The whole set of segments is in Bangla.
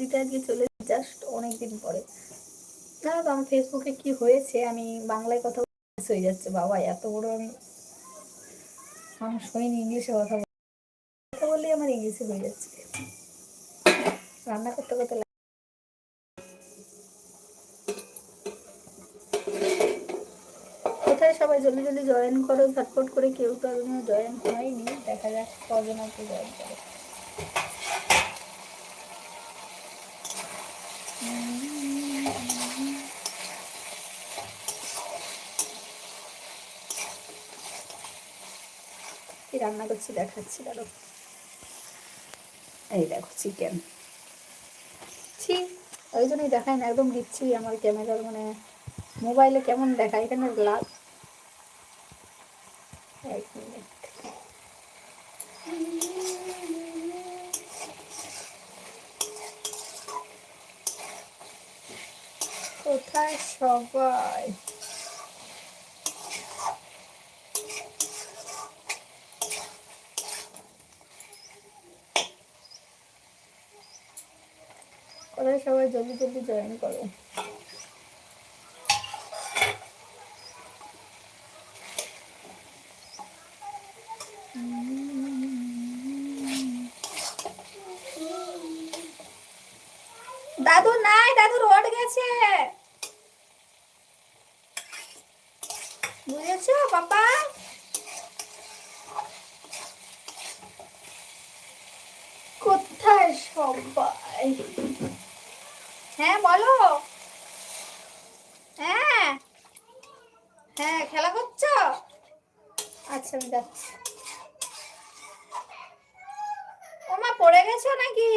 দিতে আজকে চলে জাস্ট অনেক দিন পরে জানো তো আমার ফেসবুকে কি হয়েছে, আমি বাংলায় কথা হয়ে যাচ্ছে, বাবা, এত বড় আমি মানুষ হয়নি ইংলিশে কথা কথা বললেই আমার ইংলিশে হয়ে যাচ্ছে রান্না করতে করতে। কোথায় সবাই জলদি জলদি জয়েন করো, ঝটপট করে কেউ তো জয়েন হয়নি, দেখা যাক কজন কি জয়েন করে কি রান্না করছি, দেখাচ্ছি দাঁড়ো এই দেখো চিকেন ছি, ওই জন্যই দেখায় না, একদম দিচ্ছি আমার ক্যামেরার মানে মোবাইলে কেমন দেখায়, এখানে লাল এক মিনিট কোথায় সবাই? কোথায় সবাই জলদি জলদি জয়েন করো। দাদু নাই, দাদু রোড গেছে। বুঝেছ, পাপা? কোথায় সবাই? হ্যাঁ বলো। হ্যাঁ। হ্যাঁ খেলা করছ? আচ্ছা আমি যাচ্ছি। ওমা পড়ে গেছো নাকি?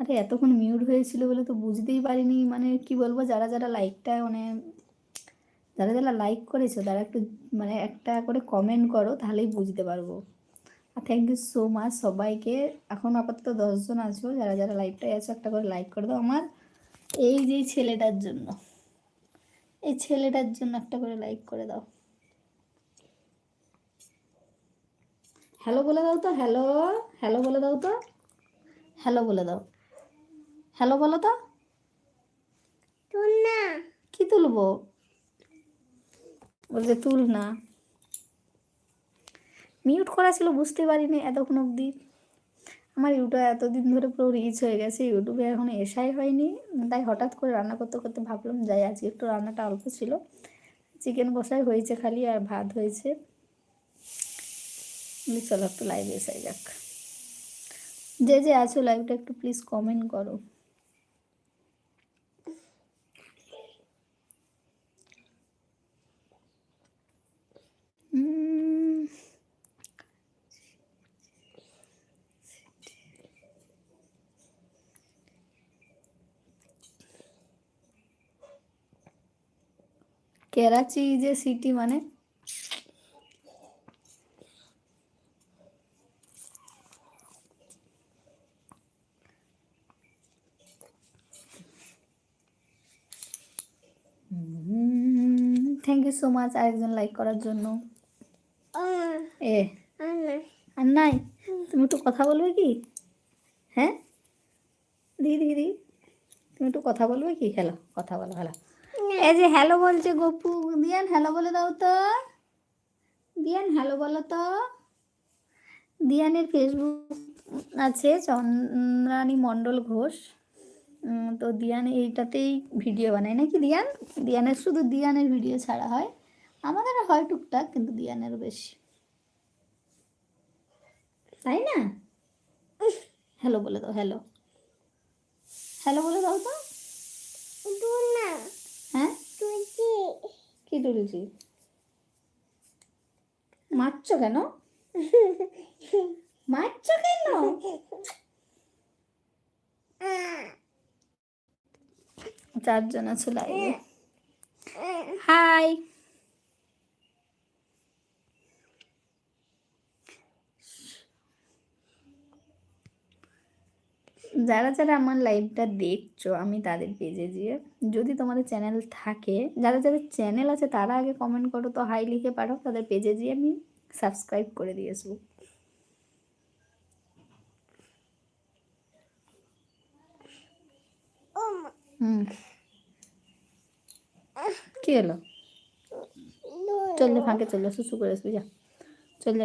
আরে, এতক্ষণ মিউট হয়েছিল বলে তো বুঝতেই পারিনি। মানে কি বলব, যারা যারা লাইকটা মানে যারা যারা লাইক করেছ, তারা একটু মানে একটা করে কমেন্ট করো, তাহলেই বুঝতে পারব। আর থ্যাংক ইউ সো মাচ সবাইকে। এখন আপাতত দশজন আছো, যারা যারা লাইভটাই আছো, একটা করে লাইক করে দাও আমার। এই যে ছেলেটার জন্য, এই ছেলেটার জন্য একটা করে লাইক করে দাও। হ্যালো বলে দাও তো হ্যালো হ্যালো বলে দাও তো। হ্যালো বলে দাও। হ্যালো বলো তো। না কি তুলবো? বলছে তুল না মিউট করা ছিল বুঝতে পারিনি এতক্ষণ অবধি। আমার ইউটিউবে এতদিন ধরে পুরো রিচ হয়ে গেছে ইউটিউবে এখন এসাই হয়নি। তাই হঠাৎ করে রান্না করতে করতে ভাবলাম যাই আজকে একটু রান্নাটা অল্প ছিল। চিকেন কষাই হয়েছে খালি আর ভাত হয়েছে। চলো একটু লাইভে এসাই যাক। যে যে আছো লাইভটা একটু প্লিজ কমেন্ট করো। কেরাচি যে সিটি মানে। থ্যাংক ইউ সো মাচ আরেকজন লাইক করার জন্য। এ। আর নাই? তুমি একটু কথা বলবে কি? হ্যাঁ? দি দি দি তুমি একটু কথা বলবে কি? হ্যালো কথা বলো হ্যালো। এই যে হ্যালো বলছে গপু, দিয়ান হ্যালো বলে দাও তো। দিয়ান হ্যালো বলো তো। দিয়ানের ফেসবুক আছে চন্দ্রানী মণ্ডল ঘোষ। তো দিয়ান এইটাতেই ভিডিও বানায়। নাকি দিয়ান? দিয়ানের শুধু দিয়ানের ভিডিও ছাড়া হয়। আমাদের হয় টুকটাক, কিন্তু দিয়ানেরও বেশি। তাই না? হ্যালো বলে দাও, হ্যালো। হ্যালো বলে দাও তো। না। হ্যাঁ? কি তুলছি? মারছো কেন? মারছো কেন? চারজন আছে লাইভে। হাই। যারা যারা আমার লাইভটা দেখছ আমি তাদের পেজে গিয়ে যদি তোমাদের চ্যানেল থাকে যারা যাদের চ্যানেল আছে তারা আগে কমেন্ট করো তো হাই লিখে পাঠাও তাদের পেজে গিয়ে আমি সাবস্ক্রাইব করে দিয়ে আসব। হুম। কি হলো? চললে ফাঁকে চললে শুশু করে আসবি যা। চললে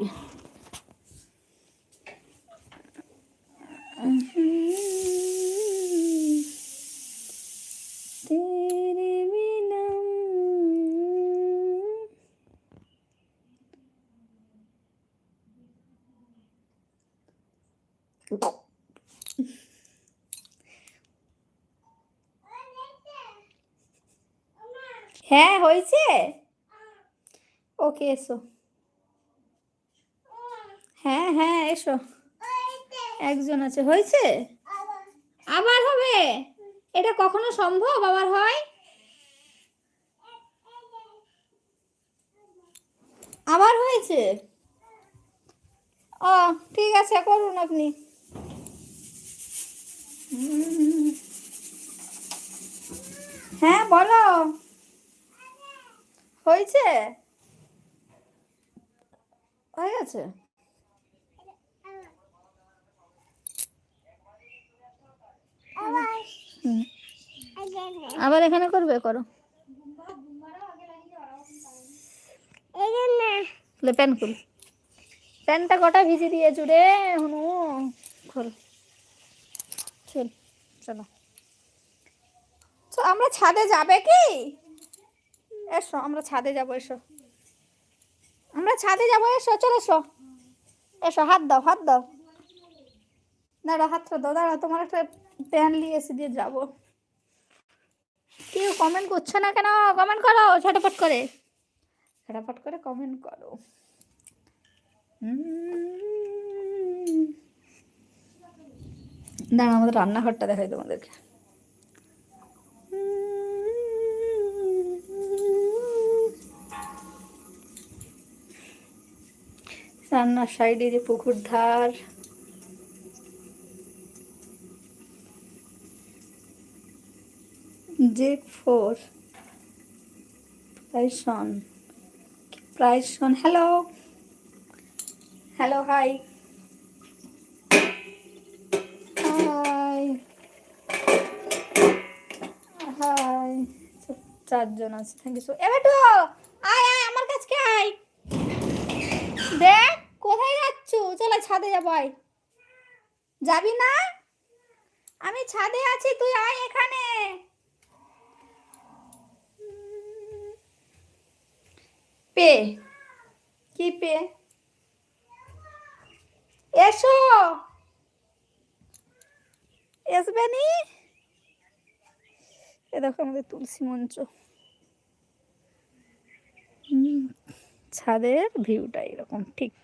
aí. É, Roice? O que é isso? হ্যাঁ হ্যাঁ এসো। একজন আছে। হয়েছে? আবার হবে? এটা কখনো সম্ভব? আবার হয়? আবার হয়েছে? ও, ঠিক আছে, করুন আপনি। হ্যাঁ বলো। হয়েছে? হয়ে গেছে আবার হুম। এখানে আবার এখানে করবে? করো। প্যান খুল। প্যানটা কটা ভিজে দিয়ে জুড়ে হুনু? খোল। চল চলো। তো আমরা ছাদে যাবে কি? এসো আমরা ছাদে যাব এসো। আমরা ছাদে যাব এসো চলো এসো। এসো হাত দাও হাত দাও। দাঁড়া হাতটা দাও দাঁড়া তোমার একটা প্যান এসে দিয়ে যাব। কেউ কমেন্ট করছ না কেন? কমেন্ট করো, ঝটাপট করে। ঝটাপট করে কমেন্ট করো। দাঁড়া আমাদের রান্নাঘরটা দেখাই তোমাদেরকে। রান্নার সাইডে যে পুকুর ধার। জেক ফোর প্রাইসন প্রাইসন hello hello hi hi hi চারজন আছে থ্যাংক ইউ সো এবার তো, আয় আয়, আমার কাছে আয়। দেখ, কোথায় যাচ্ছ? চলো ছাদে যাব, আয়। যাবি না? আমি ছাদে আছি, তুই আয় এখানে। পে কি পে এসো। আসবে নি? এ দেখো আমাদের তুলসী মঞ্চ। ছাদের ভিউটা এরকম, ঠিক।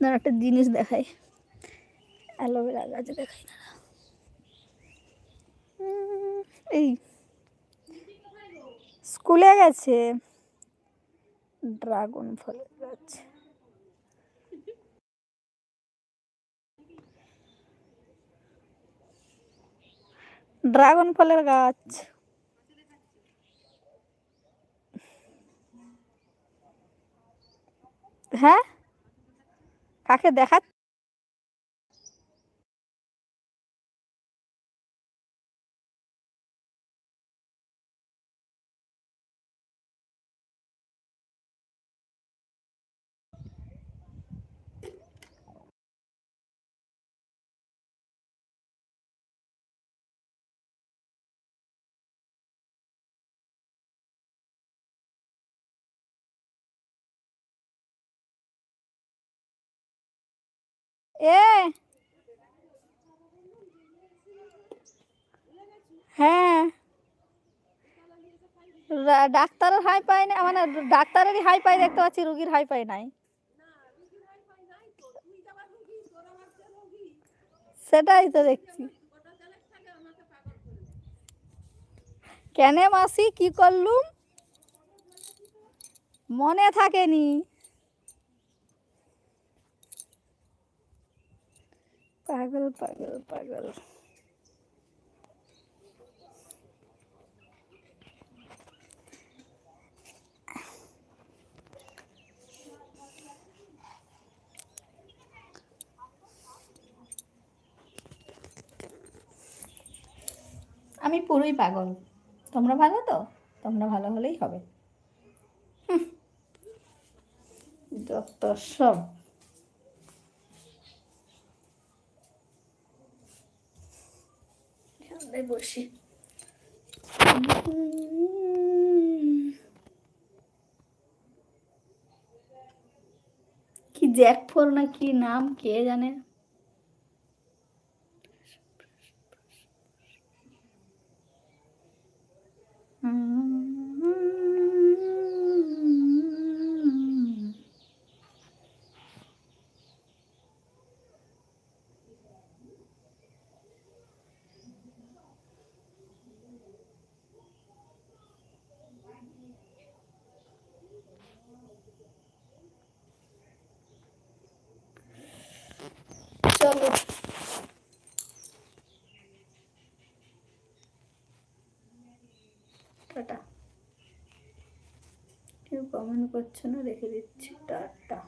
না একটা জিনিস দেখাই। অ্যালোভেরা গাছ দেখাই না। এই। স্কুলে গেছে। ড্রাগন ফলের গাছ। ড্রাগন ফলের গাছ। হ্যাঁ? কাকে দেখা এ। হ্যাঁ। ডাক্তারের হাই পাই না মানে ডাক্তারেরই হাই পাই দেখতে পাচ্ছি, রুগীর হাই পাই নাই। সেটাই তো দেখছি। কেন মাসি, কি করলুম? মনে থাকেনি। পাগল পাগল পাগল। আমি পুরোই পাগল। তোমরা ভালো তো? তোমরা ভালো হলেই হবে। যত সব। বসি। কি জ্যাকফোর না কি নাম কে জানে চলো করছে না রেখে দিচ্ছি টাটা।